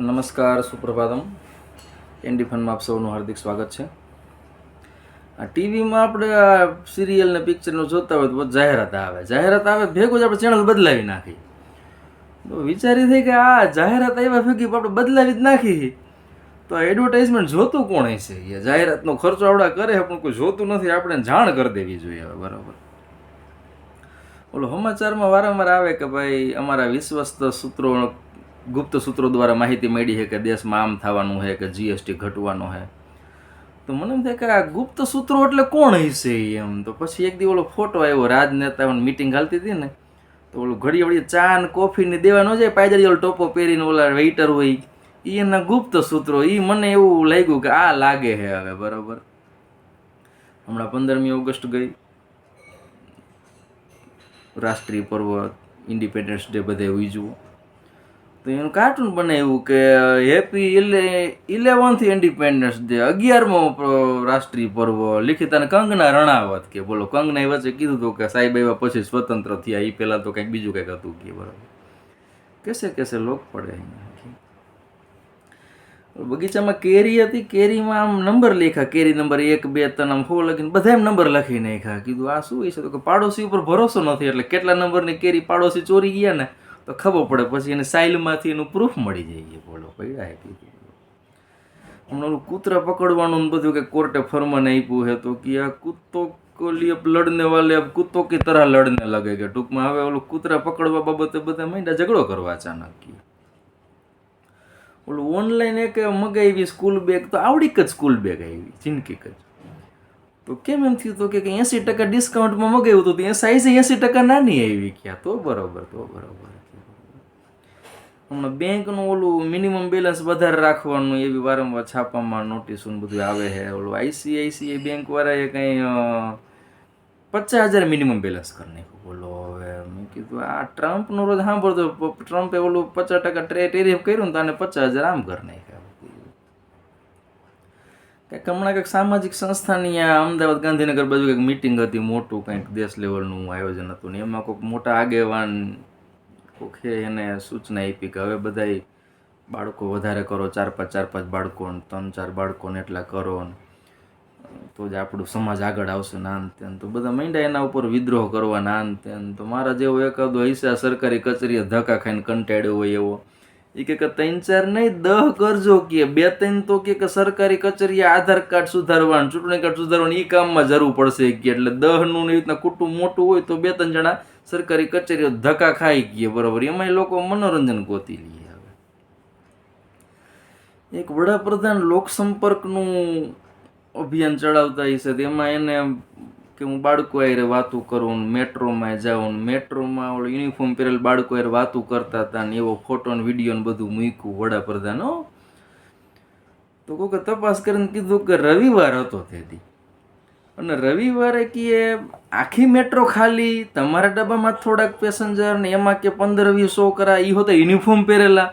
નમસ્કાર, સુપ્રભાતમ. એનડી ફનમાં આપ સૌનું હાર્દિક સ્વાગત છે. આ ટીવીમાં આપણે આ સિરિયલ ને પિક્ચરનું જોતા હોય તો જાહેરાત આવે. જાહેરાત આવે ભેગું જ આપણે ચેનલ બદલાવી નાખી. તો વિચારી થઈ કે આ જાહેરાત આવ્યા ભેગી આપણે બદલાવી જ નાખી તો એડવર્ટાઇઝમેન્ટ જોતું કોણ હશે? એ જાહેરાતનો ખર્ચો આવડા કરે પણ કોઈ જોતું નથી. આપણે જાણ કરી દેવી જોઈએ હવે, બરાબર. ઓલો સમાચારમાં વારંવાર આવે કે ભાઈ, અમારા વિશ્વસ્ત સૂત્રો ગુપ્ત સૂત્રો દ્વારા માહિતી મળી છે કે દેશમાં આમ થવાનું છે કે જીએસટી ઘટવાનો છે. તો મને એમ થાય કે આ ગુપ્ત સૂત્રો એટલે કોણ હશે એમ? તો પછી એક દી ઓલો ફોટો આવ્યો, રાજનેતાઓની મિટિંગ હાલતી હતી ને, તો ઓલું ઘડી વળી ચા ને કોફી ને દેવા ન જાય, પાયદળી ઓલો ટોપો પહેરીને ઓલા વેઇટર હોય એ એના ગુપ્ત સૂત્રો એ મને એવું લાગ્યું કે આ લાગે છે હવે, બરાબર. હમણાં પંદરમી ઓગસ્ટ ગઈ. રાષ્ટ્રીય પર્વ ઇન્ડિપેન્ડન્સ ડે બધે ઉજવો. તો એનું કાર્ટૂન બનાવ્યું કે હેપી ઇલે ઇલેવન્થ ઇન્ડિપેન્ડન્સ ડે અગિયારમો રાષ્ટ્રીય પર્વ, લિખિત અને કંગના રણાવત કે, બોલો, કંગના એ વચ્ચે કીધું હતું કે, સાહેબ આવ્યા પછી સ્વતંત્ર થયા એ પહેલાં તો કંઈક બીજું કંઈક હતું કે, બરાબર. કેસે કેસે લોક પડે અહીંયા. બગીચામાં કેરી હતી, કેરીમાં આમ નંબર લખ્યા, કેરી નંબર એક, બે, ત્રણ, આમ ફો લખીને બધા એમ નંબર લખી નાખ્યા કીધું, આ શું છે? તો કે પાડોશી ઉપર ભરોસો નથી, એટલે કેટલા નંબરની કેરી પાડોશી ચોરી ગયા ને તો ખબર પડે પછી એને સાઇલમાંથી એનું પ્રૂફ મળી જાય બોલો પડ્યા એટલે હમણાં ઓલું કૂતરા પકડવાનું ને બધું કે કોર્ટે ફરમાન આપ્યું હે તો કે આ કૂતો કોલી અપ લડને વાલે અપ કૂતો કે તરહ લડને લગે કે? ટૂંકમાં હવે ઓલું કૂતરા પકડવા બાબતે બધા માંડ્યા, ઝઘડો કરવા અચાનક કે ઓલું ઓનલાઈન એક મગાવી સ્કૂલ બેગ તો આવડીક જ સ્કૂલ બેગ આવી, જિંદગી જ તો કેમ એમ થયું તો કે એંસી ટકા ડિસ્કાઉન્ટમાં મગાવ્યું હતું, તો એ સાઈઝ એંસી ટકા નાની આવી ક્યાં તો બરાબર તો બરાબર. હમણાં બેંકનું ઓલું મિનિમમ બેલેન્સ વધારે રાખવાનું એવી વારંવાર છાપામાં નોટિસો બધું આવે છે. ઓલું આઈસીઆઈસીઆઈ બેંક વાળાએ કંઈ પચાસ હજાર મિનિમમ બેલેન્સ કરી નાખ્યું. બોલો હવે મેં કીધું, આ ટ્રમ્પનો રોજ સાંભળતો ટ્રમ્પે ઓલું પચાસ ટકા ટ્રે ટેરિફ કર્યું ને તો આને પચાસ હજાર આમ કરી નાખ્યા. કંઈક હમણાં કંઈક સામાજિક સંસ્થાની આ અમદાવાદ ગાંધીનગર બાજુ કંઈક મિટિંગ હતી, મોટું કંઈક દેશ લેવલનું આયોજન હતું ને એમાં કોઈક મોટા આગેવાન છે એને સૂચના આપી કે હવે બધાય બાળકો વધારે કરો, ચાર પાંચ ચાર પાંચ બાળકોને, ત્રણ ચાર બાળકોને એટલા કરો તો જ આપણું સમાજ આગળ આવશે ને આન તેન તો બધા માંડ્યા એના ઉપર વિદ્રોહ કરવાના નાન તેન તો મારા જેવો એકાદો હિસ્સા સરકારી કચેરીએ ધક્કા ખાઈને કંટાળ્યો હોય એવો. એ કે ત્રણ ચાર નહીં, દહ કરજો કે બે ત્રણ તો કે સરકારી કચેરીએ આધાર કાર્ડ સુધારવાનું, ચૂંટણી કાર્ડ સુધારવાનું એ કામમાં જરૂર પડશે કે એટલે દહનું એવી રીતના કુટુંબ મોટું હોય તો બે ત્રણ જણા સરકારી કચેરીઓ ધક્કા ખાઈ ગઈ બરાબર. એમાંય લોકો મનોરંજન ગોતી લે હવે. એક વડાપ્રધાન લોકસંપર્કનું અભિયાન ચડાવતા હશે તેમાં એને કે હું બાળકો હારે વાતું કરું, મેટ્રોમાં જાઉં, મેટ્રોમાં ઓલું યુનિફોર્મ પહેરેલ બાળકો હારે વાતું કરતા હતા, ને એવો ફોટો ને વીડિયો ને બધું મૂક્યું વડાપ્રધાન તો કોકે તપાસ કરીને કીધું કે રવિવાર હતો તેથી. અને રવિવારે કીએ આખી મેટ્રો ખાલી, તમારા ડબ્બામાં થોડાક પેસેન્જર ને એમાં કે પંદર વીસ સો કરા એ હોતા યુનિફોર્મ પહેરેલા.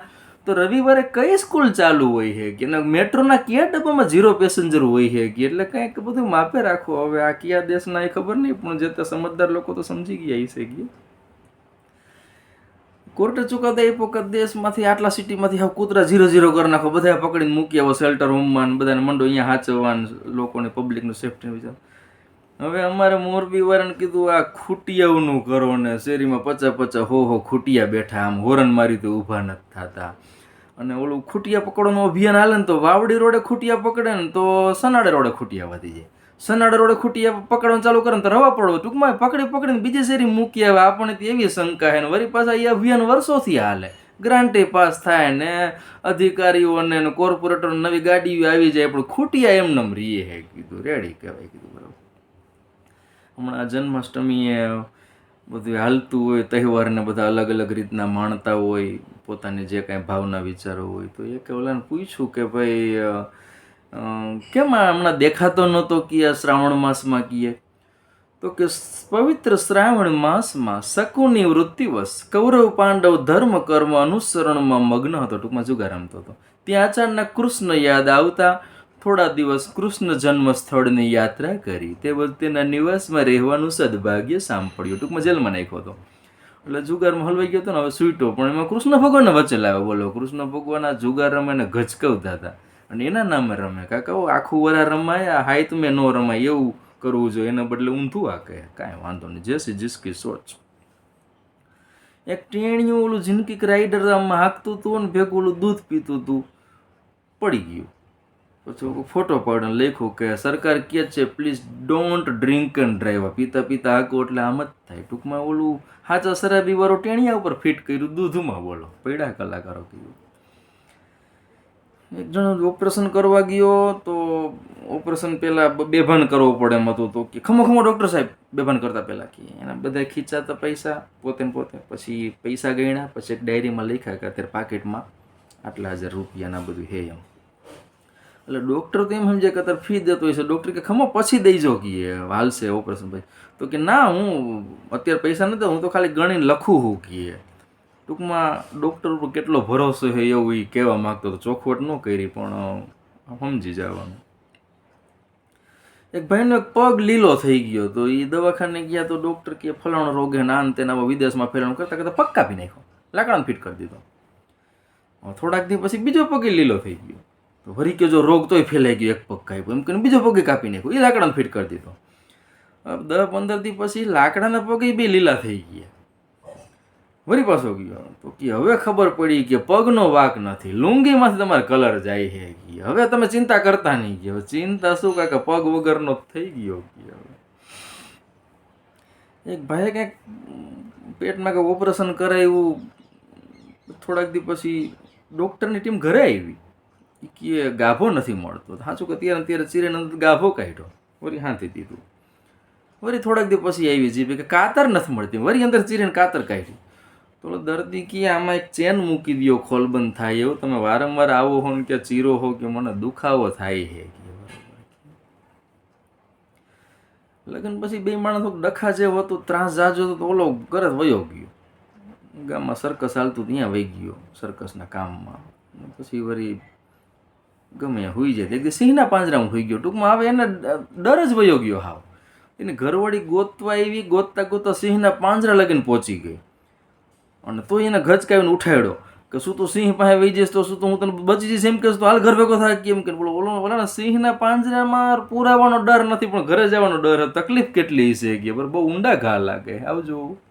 તો રવિવારે કઈ સ્કૂલ ચાલુ હોય છે કે? મેટ્રોના કયા ડબ્બામાં ઝીરો પેસેન્જર હોય છે કે? એટલે કંઈક બધું માપે રાખો. હવે આ કયા દેશના એ ખબર નહીં, પણ જે તે સમજદાર લોકો તો સમજી ગયા હશે કે કોર્ટે ચુકાદા આપ્યો કે દેશમાંથી આટલા સિટીમાંથી હવે કૂતરા ઝીરો ઝીરો કરી નાખો. બધા પકડીને મૂકી આવો શેલ્ટર હોમમાં બધાને મંડો અહીંયા હાચવવા ને લોકોને પબ્લિકનું સેફ્ટી વિચાર. હવે અમારે મોરબી વાળાને કીધું આ ખૂટિયાઓનું કરો ને શેરીમાં પચા પચા હો હો ખૂટિયા બેઠા આમ હોરન મારી તો ઊભા નથી થતા. અને ઓલું ખૂટિયા પકડવાનું અભિયાન હાલે ને તો વાવડી રોડે ખૂટિયા પકડે ને તો સનાડે રોડે ખૂટિયા વધી જાય. સનાડે રોડે ખૂટી પકડવાનું ચાલુ કરે તો રવા પડવો. ટૂંકમાં પકડી પકડીને બીજી શેરી મૂકી આવે. આપણને એવી શંકા હે વળી પાછા એ અભિયાન વર્ષોથી હાલે. ગ્રાન્ટે પાસ થાય ને અધિકારીઓને કોર્પોરેટર નવી ગાડીઓ આવી જાય, પણ ખૂટિયા એમનેમ રીએ હે, કીધું. રેડી કહેવાય, કીધું, બરાબર. હમણાં જન્માષ્ટમીએ બધું હાલતું હોય, તહેવારને બધા અલગ અલગ રીતના માણતા હોય, પોતાની જે કાંઈ ભાવના વિચારો હોય, તો એ કે ઓલાને પૂછ્યું કે ભાઈ કેમ આ હમણાં દેખાતો નહોતો કે આ શ્રાવણ માસમાં કીએ? તો કે પવિત્ર શ્રાવણ માસમાં શકુની વૃત્તિવશ કૌરવ પાંડવ ધર્મ કર્મ અનુસરણમાં મગ્ન હતો, ટૂંકમાં જુગાર રમતો હતો. ત્યાં અચાનક કૃષ્ણ યાદ આવતા, થોડા દિવસ કૃષ્ણ જન્મ સ્થળની યાત્રા કરી. તે તેના નિવાસમાં રહેવાનું સદભાગ્ય સાંભળ્યું. ટૂંકમાં જેલમાં નાખ્યો હતો. એટલે જુગારમાં હલવાઈ ગયો હતો ને, હવે સૂઈટો. પણ એમાં કૃષ્ણ ભગવાનને વચ્ચે લાવ્યો. બોલો, કૃષ્ણ ભગવાન આ જુગાર રમે ગજકવતા હતા. અને એના નામે રમે. કાકા આખું વરા રમાય, આ હાઈત મેં ન રમાય, એવું કરવું જોઈએ. એના બદલે ઊંધું આ કહે કાંઈ વાંધો નહીં. જેસી જિસકી સોચ. એક ટેણિયું ઓલું જિંદગી રાઈડર આમાં હાંકતું હતું ને ભેગું ઓલું દૂધ પીતું હતું પડી ગયું. પછી ફોટો પાડીને લખ્યું કે સરકાર કહે છે please don't drink and drive પીતા પીતા હાકો એટલે આમ જ થાય. ટૂંકમાં ઓલું હાચા શરાબી વાળો ટેણિયા ઉપર ફિટ કર્યું, દૂધમાં બોલો. પૈડા કલાકારો કીધું એક જણ ઓપરેશન કરવા ગયો તો ઓપરેશન પહેલાં બેભાન કરવો પડે એમ હતું તો કે ખમો ખમો ડૉક્ટર સાહેબ બેભાન કરતા પહેલાં કે એના બધા ખીચાતા પૈસા પોતે પોતે. પછી પૈસા ગણ્યા, પછી એક ડાયરીમાં લખ્યા કે અત્યારે પાકેટમાં આટલા હજાર રૂપિયાના બધું હે એમ. એટલે ડૉક્ટર તો એમ સમજે કે અત્યારે ફી દેતો હોય છે. ડૉક્ટર કે ખમો પછી દઈજો કે હાલશે ઓપરેશન પછી. તો કે ના, હું અત્યારે પૈસા નથી હું તો ખાલી ગણીને લખું હું કે ટૂંકમાં ડૉક્ટર ઉપર કેટલો ભરોસો છે એવું એ કહેવા માગતો હતો. ચોખવટ ન કરી, પણ સમજી જવાનું. એક ભાઈનો એક પગ લીલો થઈ ગયો તો એ દવાખાને ગયા તો ડૉક્ટર કે ફલાણો રોગ હે નાન તેના વિદેશમાં ફેલાણું કરતા કરતા પગ કાપી નાખ્યો. લાકડાને ફિટ કરી દીધો. થોડાક દિવસ પછી બીજો પગ લીલો થઈ ગયો. તો વરી કે જો રોગ તોય ફેલાઈ ગયો, એક પગ કાપ્યો. એમ કરીને બીજો પગે કાપી નાખ્યો. એ લાકડાને ફિટ કરી દીધો. દસ પંદર દિવસ પછી લાકડાના પગે બે લીલા થઈ ગયા. વળી પાછો ગયો. તો કે હવે ખબર પડી કે પગનો વાક નથી. લુંગીમાંથી તમારે કલર જાય છે હવે તમે ચિંતા કરતા નહીં ગયો ચિંતા શું કાંઈ કે પગ વગરનો થઈ ગયો કે હવે. એક ભાઈએ કંઈક પેટમાં કંઈક ઓપરેશન કરાવ્યું થોડાક દી પછી ડૉક્ટરની ટીમ ઘરે આવી. કે ગાભો નથી મળતો. સાચું કે ત્યારે ત્યારે ચીરેને ગાભો કાઢ્યો. વળી હાંથી દીધું. વળી થોડાક દી પછી આવી જીભે કે કાતર નથી મળતી. વળી અંદર ચીરીને કાતર કાઢી તો દર્દી કે આમાં એક ચેન મૂકી દો ખોલબંધ થાય એવું. તમે વારંવાર આવો હો કે ચીરો હો કે મને દુખાવો થાય છે લગ્ન પછી બે માણસ ડખા જેવો હતો, ત્રાસ જાજો તો ઓલો ઘરે વયો ગયો. ગામમાં સર્કસ હાલતું, ત્યાં વહી ગયો સર્કસના કામમાં. પછી વળી ગમે હોઈ જાય. એક સિંહના પાંજરામાં હોઈ ગયો. ટૂંકમાં આવે એને ડર જ વયો ગયો હાવ. એને ઘરવાળી ગોતવા એવી ગોતતા ગોતતા સિંહના પાંજરા લગીને પહોંચી ગઈ. અને તો એને ગચકાવીને ઉઠાડ્યો કે શું તું સિંહ પાસે વહી જઈશ તો શું તું હું તને બચી જઈશ? એમ કહેશ તો હાલ ઘર ભેગો થાય. કેમ કે બોલો બોલો બોલો સિંહના પાંજરામાં પુરાવાનો ડર નથી, પણ ઘરે જવાનો ડર, તકલીફ કેટલી છે? કે બહુ ઊંડા ઘા લાગે. આવજો.